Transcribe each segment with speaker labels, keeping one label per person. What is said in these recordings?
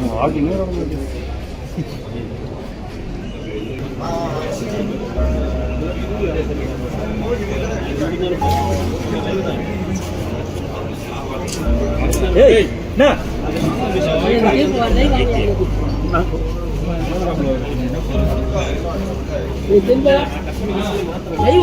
Speaker 1: திரும்ப அது ஆன் திரும்ப திரும்ப லைவ்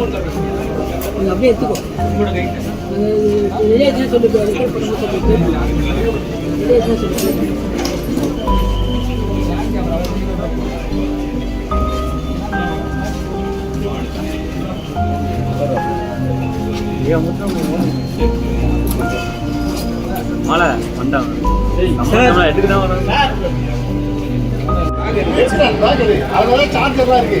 Speaker 1: அப்படியே எடுத்துக்கோ. வெளியே தான் சொல்லிட்டு. சொல்லிட்டு வெளியே தான் சொல்லிட்டு
Speaker 2: மழை வந்தாங்க எடுத்துக்கு தான் வராங்க
Speaker 3: அதனால சார்ஜர்லாம் இருக்கு?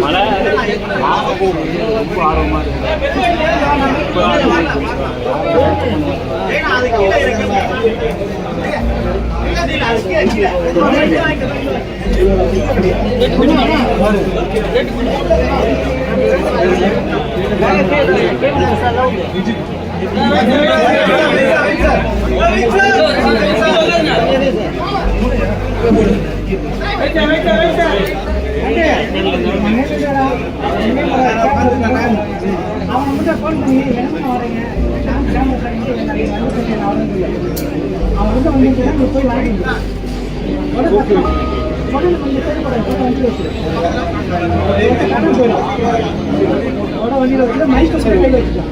Speaker 2: மழை ரொம்ப ஆர்வமாக
Speaker 4: இருக்கு ஃபோன் வந்து மைக்கு சொல்லி வந்து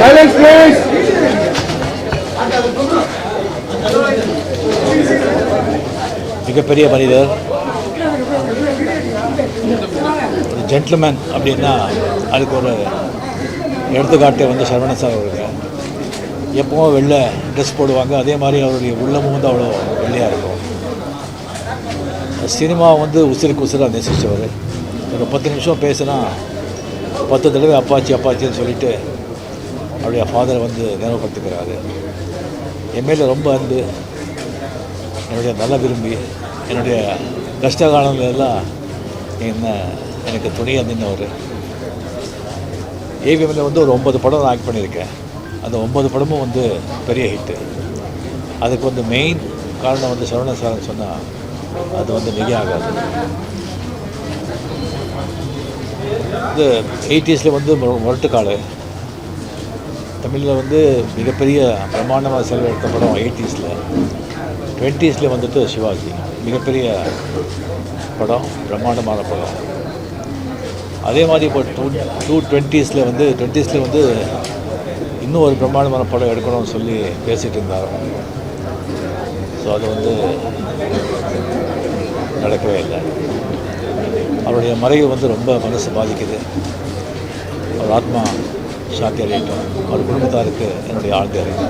Speaker 3: Silence, please.
Speaker 5: மிகப்பெரிய மனிதர். ஜென்டில்மேன் அப்படின்னா அதுக்கு ஒரு எடுத்துக்காட்டு வந்து சரவண சார் அவருக்கு எப்பவும் வெள்ளை ட்ரெஸ் போடுவாங்க அதே மாதிரி அவருடைய உள்ளமும் வந்து அவ்வளோ வெள்ளையாக இருக்கும். சினிமா வந்து உசிருக்கு உசிராக நேசித்தவர் ஒரு பத்து நிமிஷம் பேசினா பத்து தடவை அப்பாச்சி அப்பாச்சின்னு சொல்லிட்டு அவருடைய ஃபாதரை வந்து நினைவுபடுத்திக்கிறாரு. என் மேலே ரொம்ப அன்பு. என்னுடைய நல்ல விரும்பி என்னுடைய கஷ்ட காலங்களெல்லாம் என்ன எனக்கு துணையாக நின்றவர் ஏவிஎம்மில் வந்து ஒரு ஒன்பது படம் நான் ஆக்ட் பண்ணியிருக்கேன். அந்த ஒன்பது படமும் வந்து பெரிய ஹிட்டு அதுக்கு வந்து மெயின் காரணம் வந்து சரவண சார் சொன்னால் அது வந்து மிகையாகாது இது எயிட்டிஸில் வந்து மு- தமிழில் வந்து மிகப்பெரிய பிரம்மாண்டமாக செலவெடுத்த படம் எயிட்டிஸில். டுவெண்ட்டீஸில் வந்துட்டு சிவாஜி. மிகப்பெரிய படம் பிரம்மாண்டமான படம். அதே மாதிரி இப்போ டூ டூ டுவெண்ட்டீஸில் வந்து டுவெண்ட்டீஸில் வந்து இன்னும் ஒரு பிரம்மாண்டமான படம் எடுக்கணும்னு சொல்லி பேசிகிட்டு இருந்தார். ஸோ அது வந்து நடக்கவே இல்லை. அவருடைய மறைவு வந்து ரொம்ப மனசு பாதிக்குது. அவர் ஆத்மா சாந்தி அடையட்டும் அவர் குடும்பத்தாருக்கு என்னுடைய ஆழ்ந்த அறிவு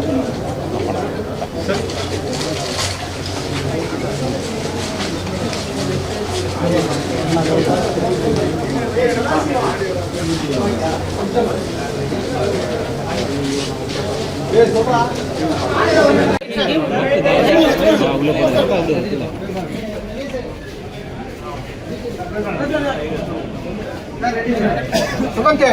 Speaker 5: வணக்கம்
Speaker 3: சுகந்தே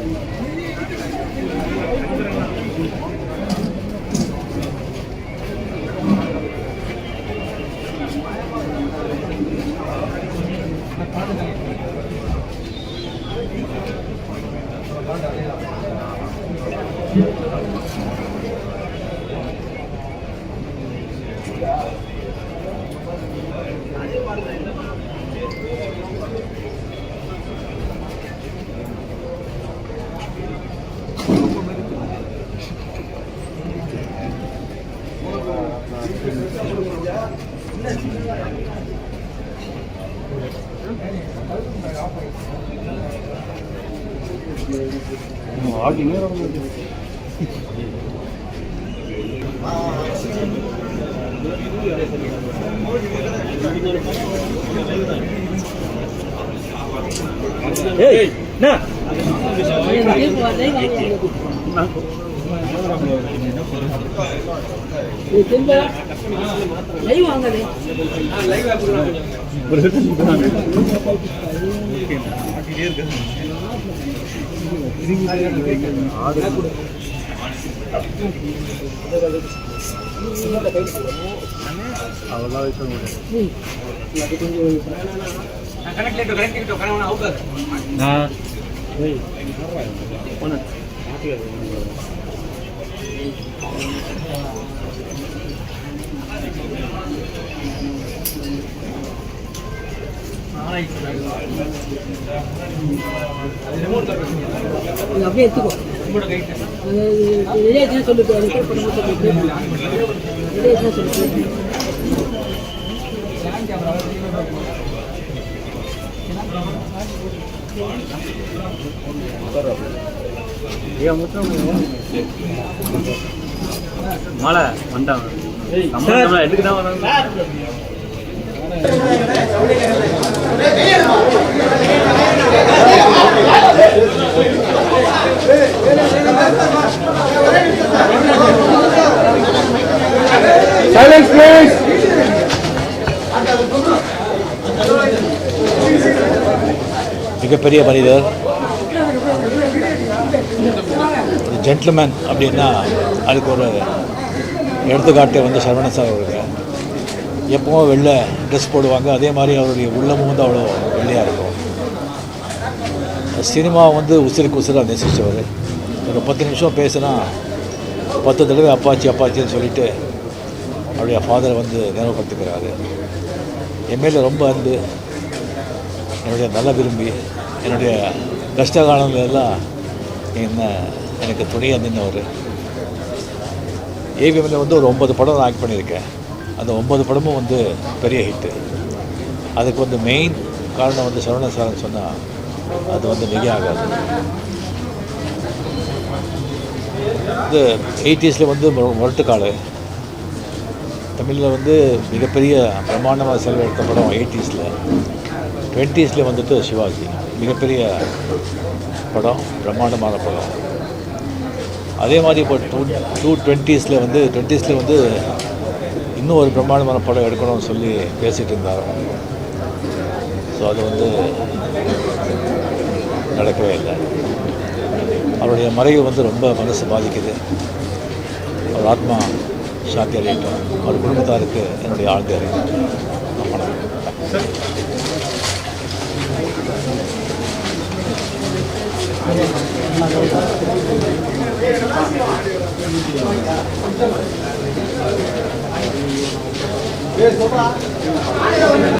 Speaker 1: செல்வா, அது on பண்ணு வா. ஏய், செல்வா, live வாங்காதே. இது அப்படியே எடுத்துக்கோ அது சொல்லு சொல்லு
Speaker 2: மழை வந்துட்டாங்க நம்ம எதுக்கு தான்
Speaker 3: Silence, please.
Speaker 5: மிகப்பெரிய மனிதர் ஒரு ஜென்டில்மேன் அப்படின்னா அதுக்கு ஒரு எடுத்துக்காட்டு வந்து சரவண சார் அவருக்கு எப்பவும் வெள்ளை ட்ரெஸ் போடுவாங்க. அதே மாதிரி அவருடைய உள்ளமும் வந்து அவ்வளோ வெள்ளையாக இருக்கும். சினிமா வந்து உசிருக்கு உசிராக நேசித்தவர் ஒரு பத்து நிமிஷம் பேசினா பத்து தடவை அப்பாச்சி அப்பாச்சின்னு சொல்லிட்டு அவருடைய ஃபாதரை வந்து நினைவுபடுத்துக்கிறாரு என் மேலே ரொம்ப அன்பு. என்னுடைய நல்ல விரும்பி. என்னுடைய கஷ்ட காலங்கள் எல்லாம் என்ன எனக்கு துணையாக நின்றவர் ஏவிஎம்மில் வந்து ஒரு ஒன்பது படம் நான் ஆக்ட் பண்ணியிருக்கேன். அந்த ஒன்பது படமும் வந்து பெரிய ஹிட்டு அதுக்கு வந்து மெயின் காரணம் வந்து சரவண சாரன் சொன்னால் அது வந்து மிகையாகாது இது எயிட்டிஸில் வந்து மு- முரட்டுக்காடு தமிழில் வந்து மிகப்பெரிய பிரம்மாண்டமாக செலவெடுத்த படம் எயிட்டிஸில் டுவெண்ட்டீஸில் வந்துட்டு சிவாஜி. மிகப்பெரிய படம் பிரம்மாண்டமான படம். அதே மாதிரி இப்போ டூ டூ டுவெண்ட்டீஸில் வந்து டுவெண்ட்டீஸில் வந்து இன்னும் ஒரு பிரம்மாண்டமான படம் எடுக்கணும்னு சொல்லி பேசிகிட்டு இருந்தார். ஸோ அது வந்து நடக்கவே இல்லை. அவருடைய மறைவு வந்து ரொம்ப மனசு பாதிக்குது. அவர் ஆத்மா சாந்தி அடையட்டும். அவர் குடும்பத்தாருக்கு என்னுடைய ஆழ்ந்த வணக்கம் よいしょ。